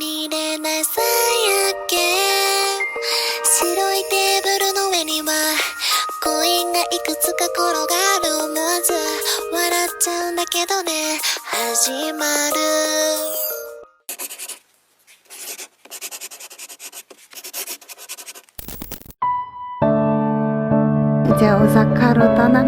みれなさやけ白いテーブルの上にはコインがいくつか転がる思わず笑っちゃうんだけどね。始まる。じゃおざかろたな。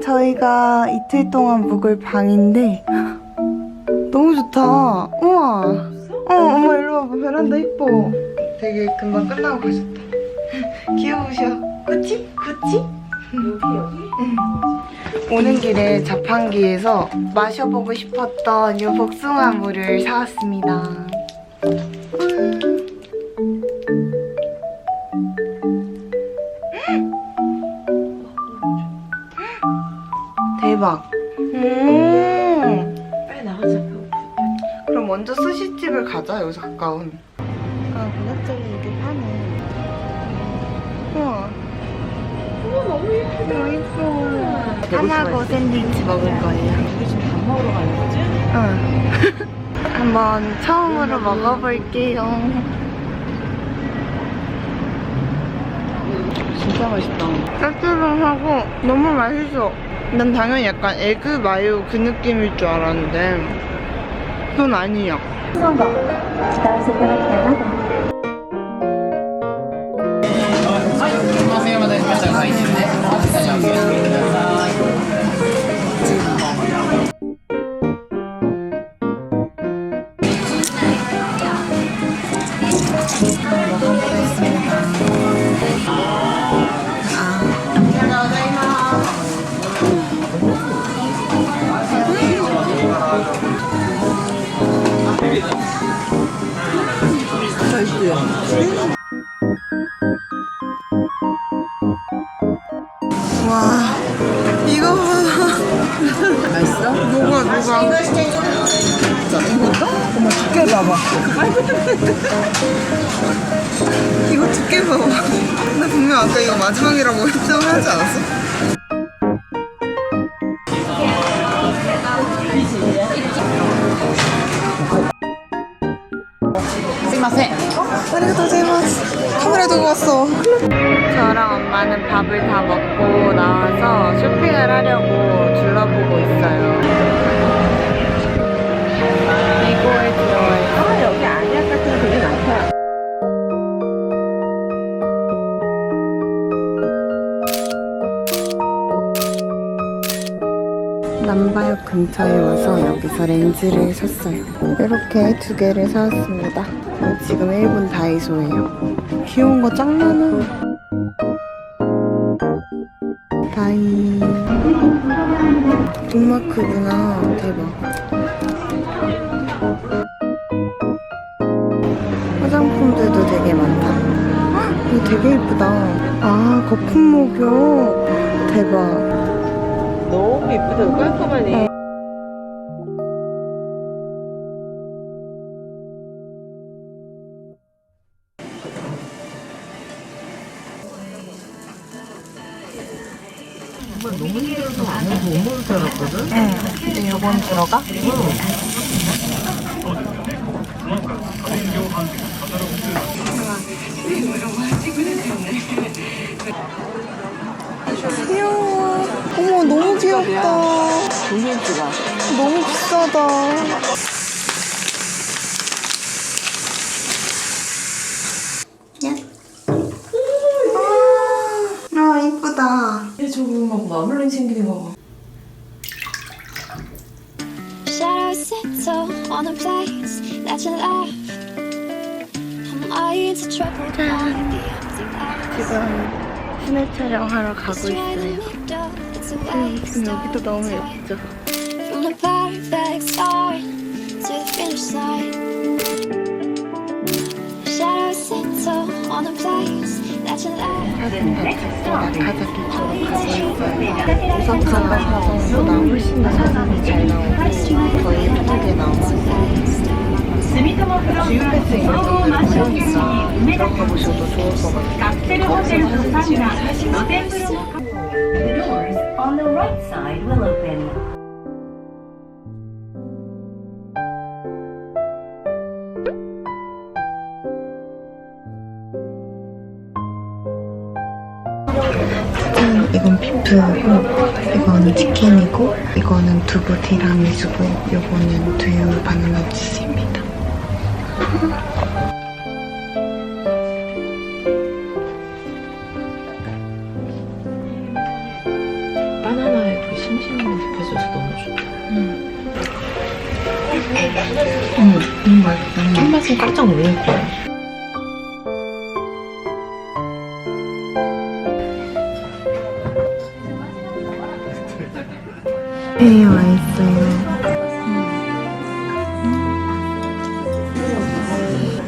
저희가 이틀 동안 묵을 방인데 너무 좋다. 우와. 어, 엄마 일로 와봐. 베란다 이뻐. 되게 금방 끝나고 가셨다. 귀여우셔. 그치? 그치? 여기 여기? 오는 길에 자판기에서 마셔보고 싶었던 이 복숭아 물을 사왔습니다. 가자 여기서 가까운. 아 문학적인 이렇게 파네. 우와. 우와 너무 예쁘다. 너무 예뻐. 하나고 샌드위치 먹을 거예요. 우리 지금 밥 먹으러 가는 거지? 응. 한번 처음으로 먹어볼게요. 진짜 맛있다. 짭조름하고 너무 맛있어. 난 당연히 약간 에그 마요 그 느낌일 줄 알았는데 그건 아니야 今後期待していただきたいなと思って 누가 누가? 어머 두께 봐봐. 이거 두께 봐봐. 나 분명 아까 이거 마지막이라고 했다고 하지 않았어? 스미마세. 아리가또 제이마스 카메라 두고 왔어. 저랑 엄마는 밥을 다 먹고 나와서 쇼핑을 하려고 둘러보고 있어요 근처에 와서 여기서 렌즈를 샀어요. 이렇게 두 개를 사왔습니다. 지금 일본 다이소예요. 귀여운 거 짱 많아. 다이. 빅마크구나. 대박. 화장품들도 되게 많다. 헉, 이거 되게 예쁘다. 아, 거품 목욕. 대박. 너무 예쁘다. 깔끔하 네. 너무 힘들어서 안에 못 먹을 줄 알았거든? 응. 근데 요건 들어가? 귀여워. 어머, 너무 귀엽다. 너무 비싸. 비싸다. 아, 아 이쁘다. 얘 저거 막 마블링 생기는 거 봐. Shadows on place that you. I'm trouble eyes. 지금 시내 촬영하러 가고 있어요. 음, 지금 여기도 너무. 예쁘죠? From the perfect start to the finish line. Shadows settle on a place カプセルホテルとサウナ露天風呂 Doors on the right side will open. 음, 이건 비프고 이거는 치킨이고 이거는 두부 티라미수고 이거는 두유 바나나 치즈입니다. 있어요.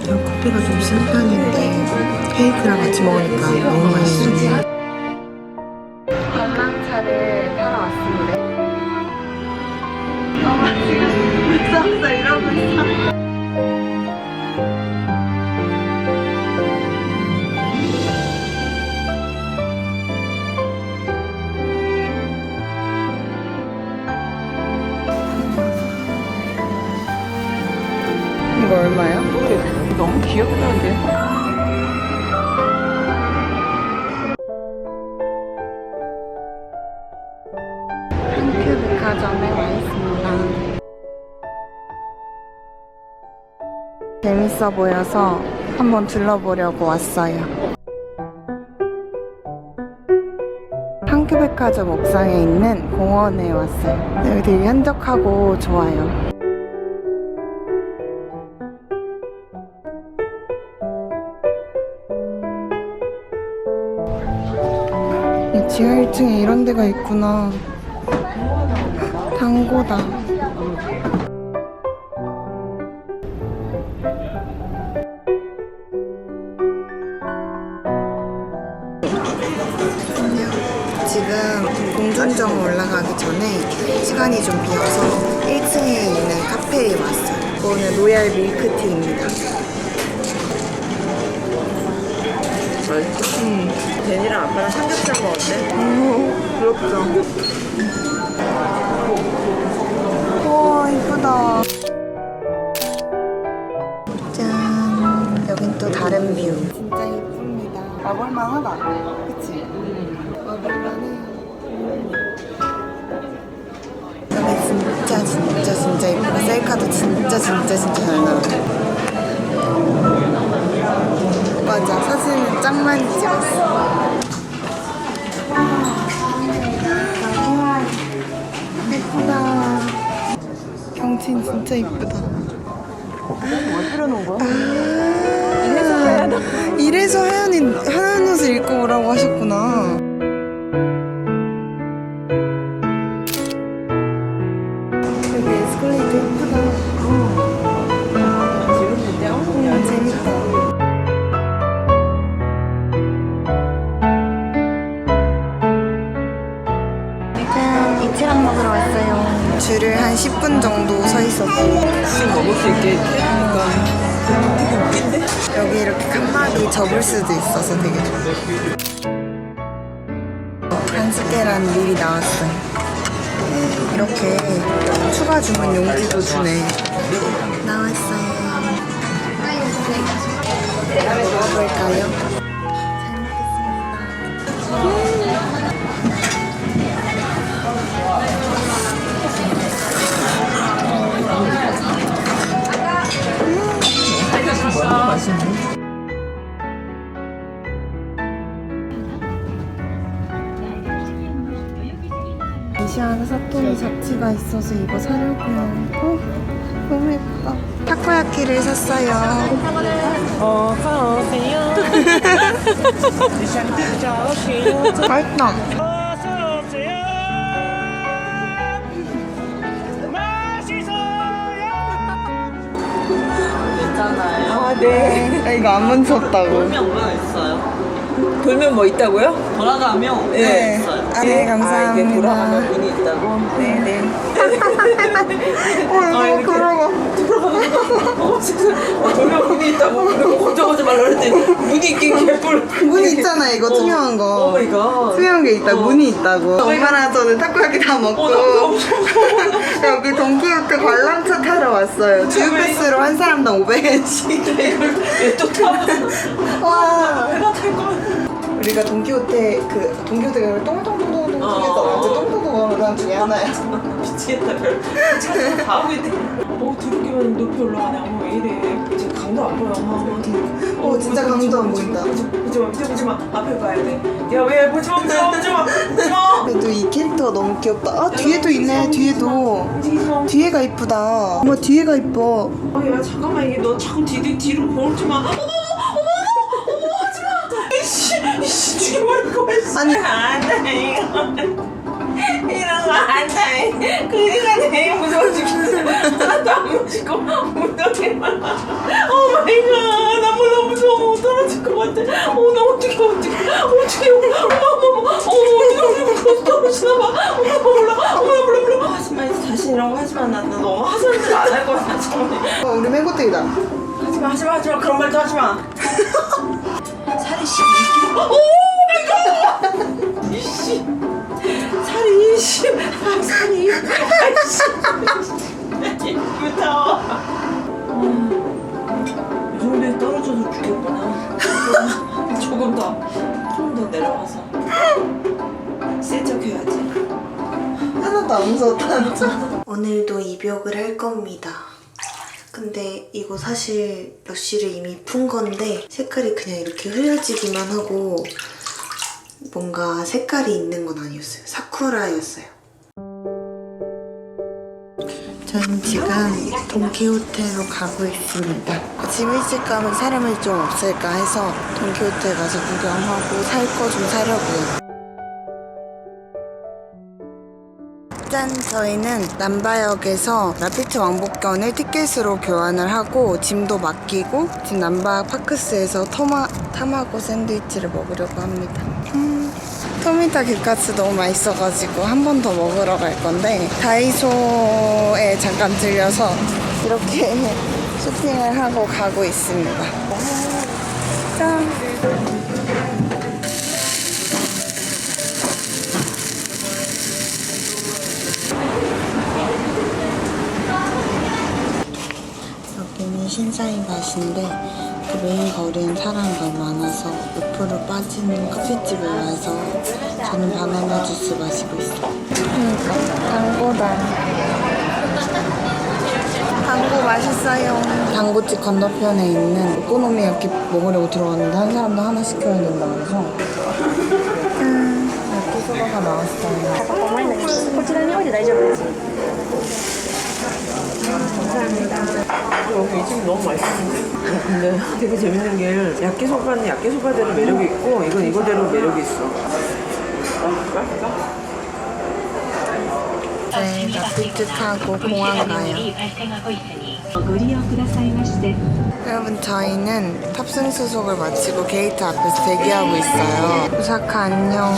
이 커피가 좀쓴 편인데 케이크랑 같이 먹으니까 너무 맛있어요. 재밌어 보여서 한번 둘러보려고 왔어요. 한큐 백화점 옥상에 있는 공원에 왔어요. 여기 되게 한적하고 좋아요. 이 지하 1층에 이런 데가 있구나. 당고다. 지금 공전점 올라가기 전에 시간이 좀 비어서 1층에 있는 카페에 왔어요. 이거는 로얄 밀크티입니다. 맛있어? 응. 제니랑 아빠랑 삼겹살 먹었대? 오, 부럽죠. 우와, 이쁘다. 와볼만 하다. 그치? 와볼만해. 진짜 진짜 진짜 이쁘고 셀카도 진짜 진짜 진짜 잘 나와요. 맞아 사진을 짱 많이 찍었어. 예쁘다. 진짜 이쁘다. 뭘 뿌려놓은 거야? 아, 이래서 하연이 하얀 옷을 입고 오라고 하셨구나. 여기 에스컬레이터 예쁘다. 지금 진짜 음, 재밌다. 짠, 이치랑 먹으러 왔어요. 줄을 한 10분 정도 서 있었어요. 지금 먹을 수 있게 해주니까 웃긴데? 여기 이렇게 칸막이 접을 수도 있어서 되게 좋아요. 한스케란 밀이 나왔어요. 이렇게 추가 주문 용지도 주네. 나왔어요. 먹어볼까요? 잘 먹겠습니다. 사토미 잡지가 있어서 이거 사려고요. 어, 너무 예쁘다. 타코야키를 샀어요. 맛있다. 아, 네. 아, 이거 안 멈췄다고. 돌면 뭐가 있어요? 돌면 뭐 있다고요? 돌아가면 네. 뭐가 있어요? 아, 네, 아, 이게 돌아가면 감사합니다. 문이 있다고? 네 네. 어, 이거 그러고. 어, 세상에. 어, 돌면 문이 있다고. 그리고 걱정하지 말라 그랬더니 문이 있긴 개뿔. 문이 있잖아, 이거 투명한 오 거. 마이 갓. 투명한 게 있다, 문이 있다고. 엄마랑 저는 타코야키 다 먹고. 어, 나 너무 여기 동키호테 관람차 타러 왔어요. 주유 패스로 한 사람당 500엔씩. 이걸 왜또 타봤어? 와. 내가 탈 거면. 우리가 동키호테, 그, 동키호테가 똥똥 똥똥똥 튀겼잖아. 그 똥똥똥 중에 하나야. 미치겠다. 별. 차가 다 오고 있대. 어, 드럽게만 높이 올라가네. 어머, 왜 이래. 지금 강도 안 보여. 어머, 어머. 어, 진짜 강도 안 보인다. 보지 마, 보지 마, 보지 마. 앞에 가야 돼. 야, 왜 보지 마, 보지 마, 보지 마. 보지 마. 그래도 이 캐릭터가 너무 귀엽다. 아, 뒤에도 있네, 뒤에도. 움직이지 마. 뒤에가 이쁘다. 어머, 뒤에가 이뻐. 어, 야, 잠깐만, 이게 너 자꾸 뒤, 뒤로 보지 마. 어머, 어머, 하지 마. 이씨, 이씨, 죽여버릴 거야. 씨. 아니. 안 돼, 이거. 이런 거안 돼. 그니까 되게 무서워 죽겠어. 하나도 안 무지고, 엉덩이만. 오 마이 갓. 나 몰라, 무서워. 떨어질 것 같아. 어, 나 어떡해, 어떡해. 어떡해. 어머, 어머, 어머. 어머, 떨어지나 봐. 어머, 몰라. 어머, 몰라, 몰라. 하지 마. 다시 이런 거 하지 마. 나, 나 너무 하소연을 안할 거야, 나 정말. 어, 우리 맹고땡이다. 하지마 하지마 하지마 그런 말도 하지마 살이 12kg 아, 무서워 이 정도에 떨어져서 죽였구나 조금 더 조금 더 내려가서 세척해야지 하나도 안 무서웠다. 오늘도 입욕을 할 겁니다. 근데 이거 사실 러쉬를 이미 푼 건데 색깔이 그냥 이렇게 흐려지기만 하고 뭔가 색깔이 있는 건 아니었어요. 사쿠라였어요. 저는 지금 돈키호테로 가고 있습니다. 아침 일찍 가면 사람이 좀 없을까 해서 돈키호테 가서 구경하고 살 거 좀 사려고요. 짠! 저희는 남바역에서 라피트 왕복권을 티켓으로 교환을 하고 짐도 맡기고 지금 남바 파크스에서 터마, 타마고 샌드위치를 먹으려고 합니다. 음, 토미타 규카츠 너무 맛있어가지고 한 번 더 먹으러 갈 건데 다이소에 잠깐 들려서 이렇게 쇼핑을 하고 가고 있습니다. 짠! 여기는 신사인 밭인데 그 메인 거리엔 사람이 너무 많아서 옆으로 빠지는 커피집을 와서 저는 바나나 주스 마시고 있어요. 그러니까 당고다. 당고 맛있어요. 당고집 건너편에 있는 오코노미야키 먹으려고 들어갔는데 한 사람도 하나 시켜야 된다 그래서 음, 야키소바가 나왔어요. こちらにおいで大丈夫です。 감사합니다. 어, 여기 이 집 너무 맛있는데? 근데 되게 재밌는 게 야끼소바는 야끼소바대로 매력이 있고 이건 이거대로 매력이 있어. 네, 나비뜻하고 공항 가요. 여러분 저희는 탑승 수속을 마치고 게이트 앞에서 대기하고 있어요. 오사카 안녕.